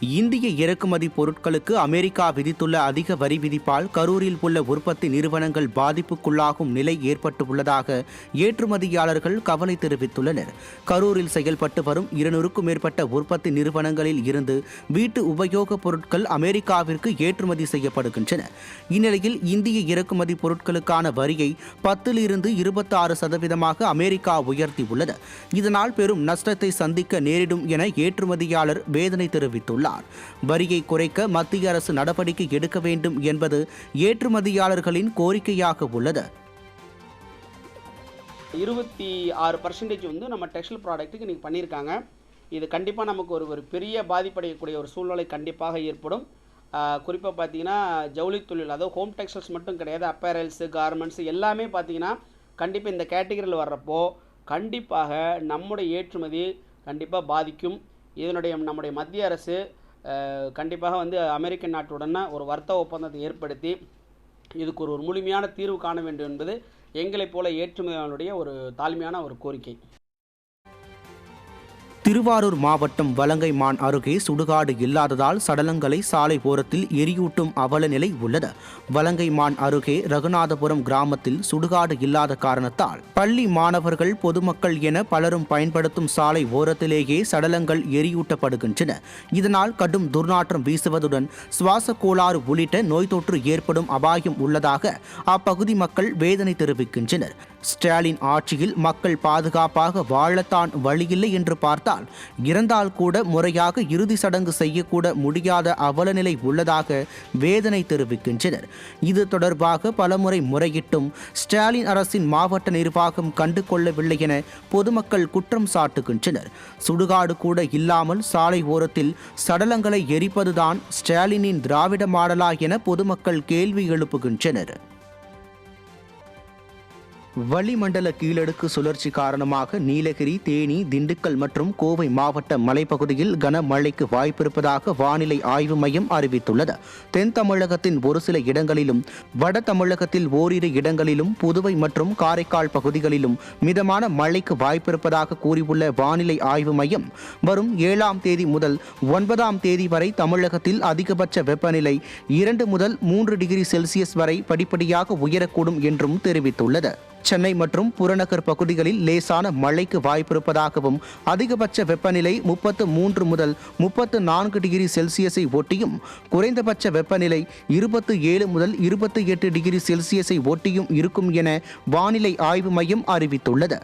இந்திய இறக்குமதி பொருட்களுக்கு அமெரிக்கா விதித்துள்ள அதிக வரி விதிப்பால் கரூரில் உள்ள உற்பத்தி நிறுவனங்கள் பாதிப்புக்குள்ளாகும் நிலை ஏற்பட்டுள்ளதாக ஏற்றுமதியாளர்கள் கவலை தெரிவித்துள்ளனர். கரூரில் செயல்பட்டு வரும் இருநூறுக்கும் மேற்பட்ட உற்பத்தி நிறுவனங்களில் இருந்து வீட்டு உபயோகப் பொருட்கள் அமெரிக்காவிற்கு ஏற்றுமதி செய்யப்படுகின்றன. இந்நிலையில் இந்திய இறக்குமதி பொருட்களுக்கான வரியை பத்திலிருந்து இருபத்தாறு சதவீதமாக அமெரிக்கா உயர்த்தியுள்ளது. இதனால் பெரும் நஷ்டத்தை சந்திக்க நேரிடும் என ஏற்றுமதியாளர் வேதனை தெரிவித்துள்ளார். வரியை குறைக்க மத்திய அரசு நடவடிக்கை எடுக்க வேண்டும் என்பது ஏற்றுமதியாளர்களின் கோரிக்கையாக உள்ளது. இருபத்தி ஆறு பர்சன்டேஜ் வந்து நம்ம டெக்ஸ்டைல் ப்ராடக்ட்டுக்கு இன்றைக்கி பண்ணியிருக்காங்க. இது கண்டிப்பாக நமக்கு ஒரு ஒரு பெரிய பாதிப்படையக்கூடிய ஒரு சூழ்நிலை கண்டிப்பாக ஏற்படும். குறிப்பாக பார்த்தீங்கன்னா ஜவுளி தொழில் அதாவது ஹோம் டெக்ஸ்டைல்ஸ் மட்டும் கிடையாது அப்பேரல்ஸு கார்மெண்ட்ஸு எல்லாமே பார்த்தீங்கன்னா கண்டிப்பாக இந்த கேட்டகரியில் வர்றப்போ கண்டிப்பாக நம்முடைய ஏற்றுமதி கண்டிப்பாக பாதிக்கும். இதனுடைய நம்முடைய மத்திய அரசு கண்டிப்பாக வந்து அமெரிக்க நாட்டுடன ஒரு வர்த்தக ஒப்பந்தத்தை ஏற்படுத்தி இதுக்கு ஒரு ஒரு முழுமையான தீர்வு காண வேண்டும் என்பது எங்களைப் போல ஏற்றுமதியாளருடைய ஒரு தாழ்மையான ஒரு கோரிக்கை. திருவாரூர் மாவட்டம் வலங்கைமான் அருகே சுடுகாடு இல்லாததால் சடலங்களை சாலை ஓரத்தில் எரியூட்டும் அவல நிலை உள்ளது. வலங்கைமான் அருகே ரகுநாதபுரம் கிராமத்தில் சுடுகாடு இல்லாத காரணத்தால் பள்ளி மாணவர்கள் பொதுமக்கள் என பலரும் பயன்படுத்தும் சாலை ஓரத்திலேயே சடலங்கள் எரியூட்டப்படுகின்றன. இதனால் கடும் துர்நாற்றம் வீசுவதுடன் சுவாச கோளாறு உள்ளிட்ட நோய் தொற்று ஏற்படும் அபாயம் உள்ளதாக அப்பகுதி மக்கள் வேதனை தெரிவிக்கின்றனர். ஸ்டாலின் ஆட்சியில் மக்கள் பாதுகாப்பாக வாழத்தான் வழியில்லை என்று பார்த்தால் இறந்தால் கூட முறையாக இறுதி சடங்கு செய்யக்கூட முடியாத அவலநிலை உள்ளதாக வேதனை தெரிவிக்கின்றனர். இது தொடர்பாக பலமுறை முறையிட்டும் ஸ்டாலின் அரசின் மாவட்ட நிர்வாகம் கண்டு கொள்ளவில்லை என பொதுமக்கள் குற்றம் சாட்டுகின்றனர். சுடுகாடு கூட இல்லாமல் சாலை ஓரத்தில் சடலங்களை எரிப்பதுதான் ஸ்டாலினின் திராவிட மாடலா என பொதுமக்கள் கேள்வி எழுப்புகின்றனர். வளிமண்டல கீழடுக்கு சுழற்சி காரணமாக நீலகிரி தேனி திண்டுக்கல் மற்றும் கோவை மாவட்ட மலைப்பகுதியில் கனமழைக்கு வாய்ப்பிருப்பதாக வானிலை ஆய்வு மையம் அறிவித்துள்ளது. தென் தமிழகத்தின் ஒரு சில இடங்களிலும் வட தமிழகத்தில் ஓரிரு இடங்களிலும் புதுவை மற்றும் காரைக்கால் பகுதிகளிலும் மிதமான மழைக்கு வாய்ப்பிருப்பதாக கூறியுள்ள வானிலை ஆய்வு மையம் வரும் ஏழாம் தேதி முதல் ஒன்பதாம் தேதி வரை தமிழகத்தில் அதிகபட்ச வெப்பநிலை இரண்டு முதல் மூன்று டிகிரி செல்சியஸ் வரை படிப்படியாக உயரக்கூடும் என்றும் தெரிவித்துள்ளது. சென்னை மற்றும் புறநகர் பகுதிகளில் லேசான மழைக்கு வாய்ப்பிருப்பதாகவும் அதிகபட்ச வெப்பநிலை முப்பத்து மூன்று முதல் முப்பத்து நான்கு டிகிரி செல்சியஸை ஒட்டியும் குறைந்தபட்ச வெப்பநிலை இருபத்து ஏழு முதல் இருபத்தி எட்டு டிகிரி செல்சியஸை ஒட்டியும் இருக்கும் என வானிலை ஆய்வு மையம் அறிவித்துள்ளது.